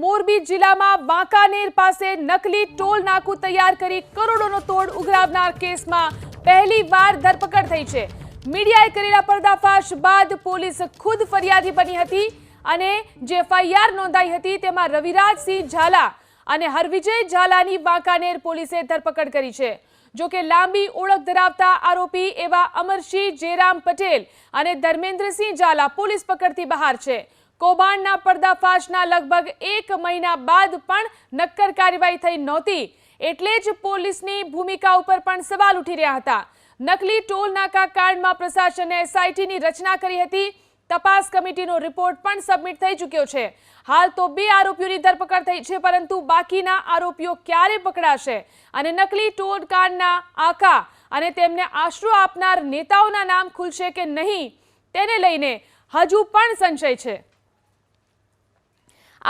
મોરબી જિલ્લામાં વાંકાનેર પાસે નકલી ટોલ નાકું તૈયાર કરી કરોડોનો તોડ ઉઘરાવનાર કેસમાં પહેલી વાર ધરપકડ થઈ છે. મીડિયાએ કરેલા પર્દાફાશ બાદ પોલીસ ખુદ ફરિયાદી બની હતી અને જે એફઆઈઆર નોંધાઈ હતી તેમાં રવિરાજસિંહ ઝાલા અને હરવિજય ઝાલાની વાંકાનેર પોલીસે ધરપકડ કરી છે. જો કે લાંબી ઓળખ ધરાવતા આરોપી એવા અમરસિંહ જયરામ પટેલ અને ધર્મેન્દ્રસિંહ ઝાલા પોલીસ પકડથી બહાર છે. કૌભાંડના પર્દાફાશના લગભગ એક મહિના બાદ પણ નક્કર કાર્યવાહી થઈ નહોતી. એટલે જ પોલીસની ભૂમિકા ઉપર પણ સવાલ ઉઠી રહ્યા હતા. નકલી ટોલ નાકા કાંડમાં પ્રશાસને એસઆઈટીની રચના કરી હતી. તપાસ કમિટીનો રિપોર્ટ પણ સબમિટ થઈ ચૂક્યો છે. હાલ તો બે આરોપીઓની ધરપકડ થઈ છે, પરંતુ બાકીના આરોપીઓ ક્યારે પકડાશે? અને નકલી ટોલ કાંડના આકા અને તેમને આશરો આપનાર નેતાઓના નામ ખુલશે કે નહીં, તેને લઈને હજુ પણ સંશય છે.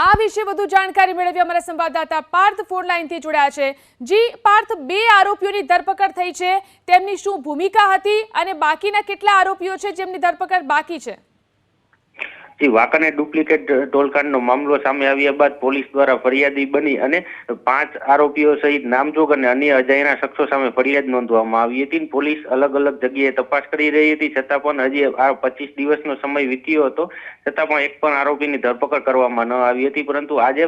આ વિશે વધુ જાણકારી મેળવી અમારા સંવાદદાતા પાર્થ ફોન લાઈનથી જોડાયા છે. જી, પાર્થ, બે આરોપીઓની ધરપકડ થઈ છે. તેમની શું ભૂમિકા હતી અને બાકીના કેટલા આરોપીઓ છે જેમની ધરપકડ બાકી છે? જી વાંકાનેર ડુપ્લિકેટ ટોલકાંડનો મામલો સામે આવ્યા બાદ પોલીસ દ્વારા ફરિયાદી બની અને પાંચ આરોપીઓ સહિત નામજોગ અને અન્ય અજાયના શખ્સો સામે ફરિયાદ નોંધવામાં આવી હતી. પોલીસ અલગ અલગ જગ્યાએ તપાસ કરી રહી હતી છતાં પણ હજી આ પચીસ દિવસનો સમય વીત્યો હતો છતાં પણ એક પણ આરોપીની ધરપકડ કરવામાં ન આવી હતી. પરંતુ આજે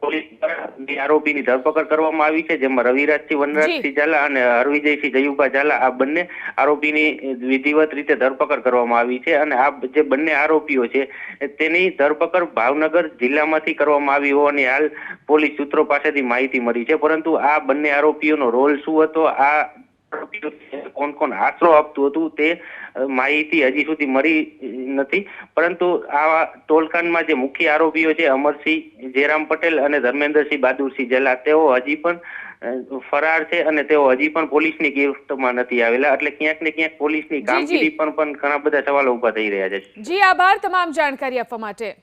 પોલીસ દ્વારા આરોપીની ધરપકડ કરવામાં આવી છે જેમાં રવિરાજસિંહ વનરાજસિંહ ઝાલા અને હરવિજયસિંહ જયુભા ઝાલા આ બંને આરોપીની વિધિવત રીતે ધરપકડ કરવામાં આવી છે. અને આ જે બંને આરોપીઓ છે તેની ધરપકડ ભાવનગર જિલ્લામાંથી કરવામાં આવી હોવાની હાલ પોલીસ સૂત્રો પાસેથી માહિતી મળી છે. પરંતુ આ બંને આરોપીઓનો રોલ શું હતો? આ કોણ કોણ આશરો આપતું હતું તે માહિતી હજી સુધી મળી નથી. પરંતુ આ ટોલકાંડમાં જે મુખ્ય આરોપીઓ છે અમરસિંહ જયરામ પટેલ અને ધર્મેન્દ્રસિંહ બહાદુરસિંહ જલા તેઓ હજી પણ ફરાર છે અને તેઓ હજી પણ પોલીસની ગિરફ્તમાં નથી આવેલા. એટલે ક્યાંક ને ક્યાંક પોલીસની. કામગીરી પણ પણ ઘણા બધા સવાલો ઊભા થઈ રહ્યા છે. જી આભાર તમામ જાણકારી આપવા માટે.